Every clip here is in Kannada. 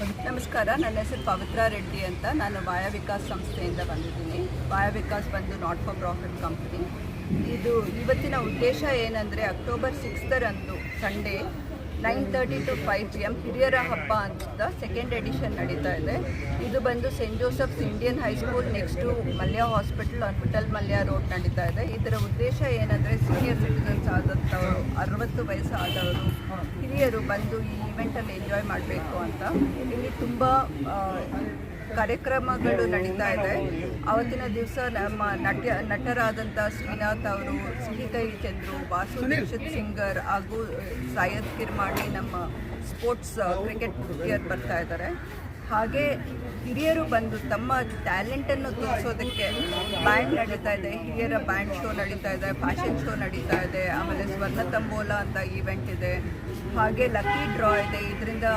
ನಮಸ್ಕಾರ, ನನ್ನ ಹೆಸರು ಪವಿತ್ರ ರೆಡ್ಡಿ ಅಂತ. ನಾನು ವಾಯ ವಿಕಾಸ್ ಸಂಸ್ಥೆಯಿಂದ ಬಂದಿದ್ದೀನಿ. ವಾಯ ವಿಕಾಸ್ ಬಂದು ನಾಟ್ ಫಾರ್ ಪ್ರಾಫಿಟ್ ಕಂಪ್ನಿ. ಇದು ಇವತ್ತಿನ ಉದ್ದೇಶ ಏನಂದರೆ, October ಸಿಕ್ಸ್ತರಂದು Sunday nine thirty to five G M ಹಿರಿಯರ ಹಬ್ಬ ಅಂತ ಸೆಕೆಂಡ್ ಎಡಿಷನ್ ನಡೀತಾ ಇದೆ. ಇದು ಬಂದು saint Joseph's Indian high school next Mallya hospital Vittal Mallya road ನಡೀತಾ ಇದೆ. ಇದರ ಉದ್ದೇಶ ಏನಂದರೆ ಆದಂಥವರು ಅರವತ್ತು ವಯಸ್ಸು ಆದವರು ಹಿರಿಯರು ಬಂದು ಈ ಇವೆಂಟಲ್ಲಿ ಎಂಜಾಯ್ ಮಾಡಬೇಕು ಅಂತ. ಇಲ್ಲಿ ತುಂಬ ಕಾರ್ಯಕ್ರಮಗಳು ನಡೀತಾ ಇದೆ. ಅವತ್ತಿನ ದಿವಸ ನಮ್ಮ ನಟ್ಯ ನಟರಾದಂಥ ಶ್ರೀನಾಥ್ ಅವರು ಸುನಿತೈ ಚಂದ್ರು, ವಾಸು ದೀಕ್ಷಿತ್ ಸಿಂಗರ್ ಹಾಗೂ ಸಾಯದ್ ಕಿರ್ಮಾಣಿ ನಮ್ಮ ಸ್ಪೋರ್ಟ್ಸ್ ಕ್ರಿಕೆಟ್ ಪ್ಲೇಯರ್ ಬರ್ತಾ ಇದ್ದಾರೆ. ಹಾಗೆ ಹಿರಿಯರು ಬಂದು ತಮ್ಮ ಟ್ಯಾಲೆಂಟನ್ನು ತೋರಿಸೋದಕ್ಕೆ ಬ್ಯಾಂಡ್ ನಡೀತಾ ಇದೆ. ಹಿರಿಯರ ಬ್ಯಾಂಡ್ ಶೋ ನಡೀತಾ ಇದೆ, ಫ್ಯಾಷನ್ ಶೋ ನಡೀತಾ ಇದೆ. ಆಮೇಲೆ ಸ್ವರ್ಣ ತಂಬೋಲ ಅಂತ ಈವೆಂಟ್ ಇದೆ. ಹಾಗೆ ಲಕ್ಕಿ ಡ್ರಾ ಇದೆ. ಇದರಿಂದ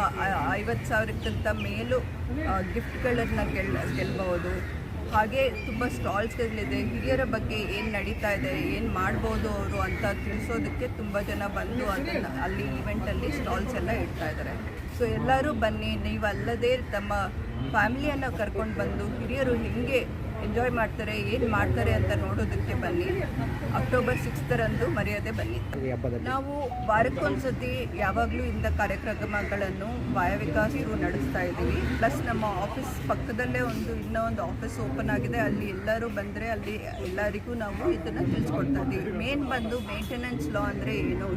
ಐವತ್ತು ಸಾವಿರಕ್ಕಿಂತ ಮೇಲೂ ಗಿಫ್ಟ್ಗಳನ್ನು ಗೆಲ್ ಗೆಲ್ಬಹುದು. ಹಾಗೆ ತುಂಬ ಸ್ಟಾಲ್ಸ್ಗಳಿದೆ ಹಿರಿಯರ ಬಗ್ಗೆ ಏನು ನಡೀತಾ ಇದೆ, ಏನು ಮಾಡ್ಬೋದು ಅವರು ಅಂತ ತಿಳಿಸೋದಕ್ಕೆ ತುಂಬ ಜನ ಬಂದು ಅದನ್ನು ಅಲ್ಲಿ ಈವೆಂಟಲ್ಲಿ ಸ್ಟಾಲ್ಸ್ ಎಲ್ಲ ಇಡ್ತಾ ಇದ್ದಾರೆ ಸೊ ಎಲ್ಲರೂ ಬನ್ನಿ. ನೀವು ಅಲ್ಲದೆ ತಮ್ಮ ಫ್ಯಾಮಿಲಿಯನ್ನು ಕರ್ಕೊಂಡು ಬಂದು ಹಿರಿಯರು ಹೇಗೆ ಎಂಜಾಯ್ ಮಾಡ್ತಾರೆ, ಏನು ಮಾಡ್ತಾರೆ ಅಂತ ನೋಡೋದಕ್ಕೆ ಬನ್ನಿ. ಅಕ್ಟೋಬರ್ ಸಿಕ್ಸ್ತರಂದು ಮರ್ಯಾದೆ ಬನ್ನಿ. ನಾವು ವಾರಕ್ಕೊಂದ್ಸತಿ ಯಾವಾಗಲೂ ಇಂಥ ಕಾರ್ಯಕ್ರಮಗಳನ್ನು ವಾಯ ವಿಕಾಸರು ನಡೆಸ್ತಾ ಇದ್ದೀವಿ. ಪ್ಲಸ್ ನಮ್ಮ ಆಫೀಸ್ ಪಕ್ಕದಲ್ಲೇ ಒಂದು ಇನ್ನೂ ಒಂದು ಆಫೀಸ್ ಓಪನ್ ಆಗಿದೆ. ಅಲ್ಲಿ ಎಲ್ಲರೂ ಬಂದರೆ ಅಲ್ಲಿ ಎಲ್ಲರಿಗೂ ನಾವು ಇದನ್ನು ತಿಳಿಸ್ಕೊಡ್ತಾ ಇದ್ದೀವಿ. ಮೇನ್ ಬಂದು ಮೇಂಟೆನೆನ್ಸ್ ಲಾ ಅಂದರೆ ಏನು?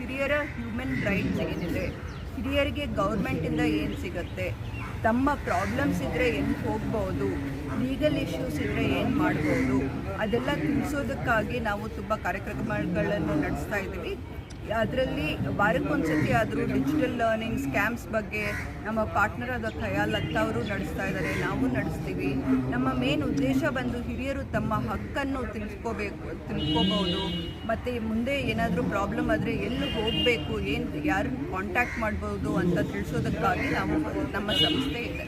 ಹಿರಿಯರ ಹ್ಯೂಮನ್ ರೈಟ್ಸ್ ಏನಿದೆ? ಹಿರಿಯರಿಗೆ ಗೌರ್ಮೆಂಟಿಂದ ಏನು ಸಿಗುತ್ತೆ? ತಮ್ಮ ಪ್ರಾಬ್ಲಮ್ಸ್ ಇದ್ದರೆ ಏನು ಹೋಗ್ಬೋದು? ಲೀಗಲ್ ಇಶ್ಯೂಸ್ ಇದ್ದರೆ ಏನು ಮಾಡ್ಬೋದು? ಅದೆಲ್ಲ ತಿಳಿಸೋದಕ್ಕಾಗಿ ನಾವು ತುಂಬ ಕಾರ್ಯಕ್ರಮಗಳನ್ನು ನಡೆಸ್ತಾ ಇದ್ದೀವಿ. ಅದರಲ್ಲಿ ವಾರಕ್ಕೊಂದ್ಸತಿ ಆದರೂ ಡಿಜಿಟಲ್ ಲರ್ನಿಂಗ್ ಸ್ಕ್ಯಾಮ್ಸ್ ಬಗ್ಗೆ ನಮ್ಮ ಪಾರ್ಟ್ನರ್ ಆದ ಖಯಾಲ್ ಅವರು ನಡೆಸ್ತಾ ಇದ್ದಾರೆ, ನಾವು ನಡೆಸ್ತೀವಿ. ನಮ್ಮ ಮೇನ್ ಉದ್ದೇಶ ಬಂದು ಹಿರಿಯರು ತಮ್ಮ ಹಕ್ಕನ್ನು ತಿಳ್ಸ್ಕೋಬೇಕು ತಿಳ್ಕೋಬಹುದು ಮತ್ತು ಮುಂದೆ ಏನಾದರೂ ಪ್ರಾಬ್ಲಮ್ ಆದರೆ ಎಲ್ಲಿ ಹೋಗಬೇಕು, ಏನು, ಯಾರನ್ನು ಕಾಂಟ್ಯಾಕ್ಟ್ ಮಾಡ್ಬೋದು ಅಂತ ತಿಳಿಸೋದಕ್ಕಾಗಿ ನಾವು ನಮ್ಮ ಸಂಸ್ಥೆ ಇದೆ.